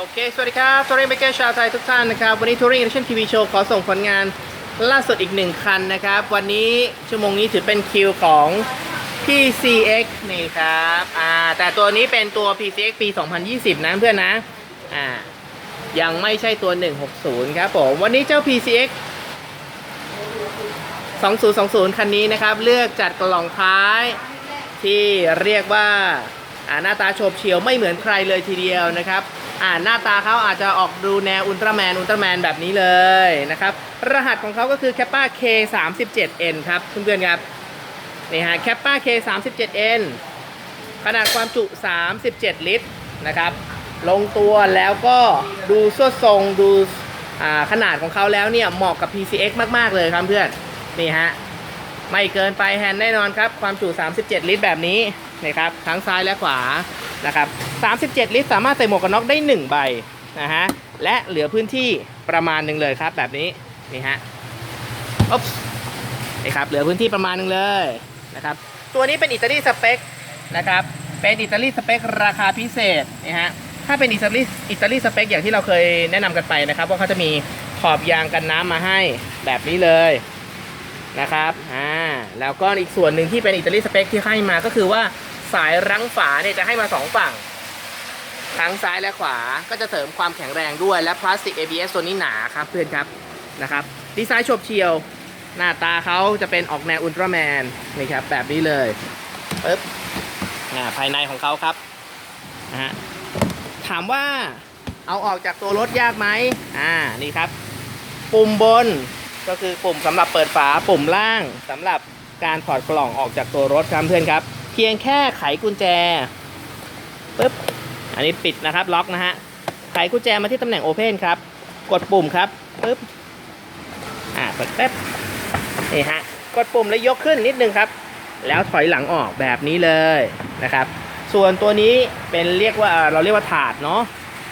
โอเค สวัสดีครับทัวริงเบเกอร์ชาวไทยทุกท่านนะครับ วันนี้ทัวริงเอเชียนทีวีโชว์ขอส่งผลงานล่าสุดอีกหนึ่งคันนะครับ วันนี้ชั่วโมงนี้ถือเป็นคิวของ PCX นี่ครับอ่าแต่ตัวนี้เป็นตัว PCX ปี 2020 นะเพื่อนนะอ่ายังไม่ใช่ตัว 160 ครับผม วันนี้เจ้า PCX 2020 คันนี้นะครับ เลือกจัดกล่องท้ายที่เรียกว่าอ่าหน้าตาโฉบเฉี่ยวไม่เหมือนใครเลยทีเดียวนะครับ อ่าหน้าตาเขาอาจจะออกดูแนวอุลตร้าแมนอุลตร้าแมนแบบนี้เลยนะครับ รหัสของเขาก็คือ Kappa K 3 7 N ครับเพื่อนๆครับนี่ฮะ Kappa K 3 7 N ขนาดความจุ 37 ลิตรนะครับ ลงตัวแล้วก็ดูสวดทรงดูอ่าขนาดของเขาแล้วเนี่ยเหมาะกับ PCX มาก ๆ เลยครับเพื่อนนี่ฮะไม่เกินไปแฮนด์แน่นอนครับ ความจุ 37 ลิตรแบบนี้นะครับทั้งซ้ายและขวา นะครับ37 ลิตร สามารถใส่หมวกกันน็อกได้ 1 ใบนะฮะและเหลือพื้นที่ประมาณหนึ่งเลยครับ แบบนี้นี่ฮะอ๊บนี่ครับเหลือพื้นที่ประมาณหนึ่งเลยนะครับตัวนี้เป็นอิตาลีสเปคนะครับเป็นอิตาลีสเปคราคาพิเศษนี่ฮะถ้าเป็นอิตาลีอิตาลีสเปคอย่างที่เราเคยแนะนำกันไปนะครับว่าเขาจะมีขอบยางกันน้ำมาให้แบบนี้เลยนะครับอ่าแล้วก็อีกส่วนหนึ่งที่เป็นอิตาลีสเปคที่ให้มาก็คือว่า สายรั้งฝาเนี่ยจะให้มาสองฝั่ง ทั้งซ้ายและขวาก็จะเสริมความแข็งแรงด้วยและพลาสติก ABS ตัวนี้หนาครับเพื่อนครับนะครับดีไซน์ฉบเฉียวหน้าตาเขาจะเป็นออกแนวอุลตร้าแมนนี่ครับแบบนี้เลยปึ๊บอ่าภายในของเขาครับนะฮะถามว่าเอาออกจากตัวรถยากไหมอ่านี่ครับ ปุ่มบนก็คือปุ่มสำหรับเปิดฝาปุ่มล่างสำหรับการถอดกล่องออกจากตัวรถครับเพื่อนครับ พียงแค่ไขกุญแจปึ๊บอันนี้ปิดนะครับล็อกนะฮะไขกุญแจมาที่ตำแหน่งโอเพนครับ กดปุ่มครับปึ๊บอ่าเปิดแป๊บนี่ฮะกดปุ่มแล้วยกขึ้นนิดนึงครับ แล้วถอยหลังออกแบบนี้เลยนะครับ ส่วนตัวนี้เป็นเรียกว่าเราเรียกว่าถาดเนาะ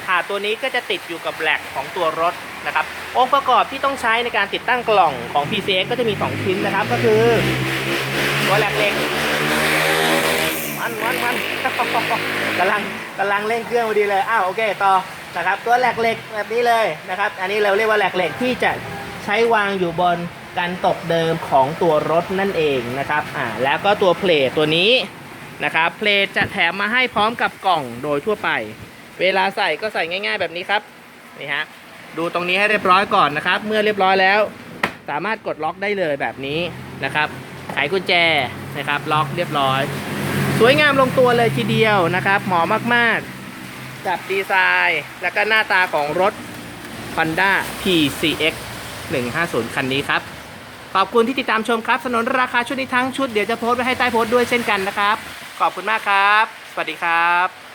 ถาดตัวนี้ก็จะติดอยู่กับแหลกของตัวรถนะครับองค์ประกอบที่ต้องใช้ในการติดตั้งกล่องของ PCX ก็จะมี 2 ชิ้นนะครับ ก็คือตัวแหลกเหล็ก มันกำลังกำลังเร่งเครื่องพอดีเลยอ้าวโอเคต่อนะครับตัวแหลกเหล็กแบบนี้เลยนะครับ อันนี้เราเรียกว่าแหลกเหล็กที่จะใช้วางอยู่บนการตกเดิมของตัวรถนั่นเองนะครับอ่าแล้วก็ตัวเพลทตัวนี้นะครับเพลทจะแถมมาให้พร้อมกับกล่องโดยทั่วไป เวลาใส่ก็ใส่ง่ายๆแบบนี้ครับนี่ฮะดูตรงนี้ให้เรียบร้อยก่อนนะครับ เมื่อเรียบร้อยแล้ว สามารถกดล็อกได้เลยแบบนี้นะครับไขกุญแจนะครับล็อกเรียบร้อย สวยงามลงตัวเลยทีเดียวนะครับ เหมาะมากๆ กับดีไซน์ และก็หน้าตาของรถ Honda PCX 150 คันนี้ครับ ขอบคุณที่ติดตามชมครับ สนนราคาชุดนี้ทั้งชุดเดี๋ยวจะโพสต์ไว้ให้ใต้โพสต์ด้วยเช่นกันนะครับ ขอบคุณมากครับ สวัสดีครับ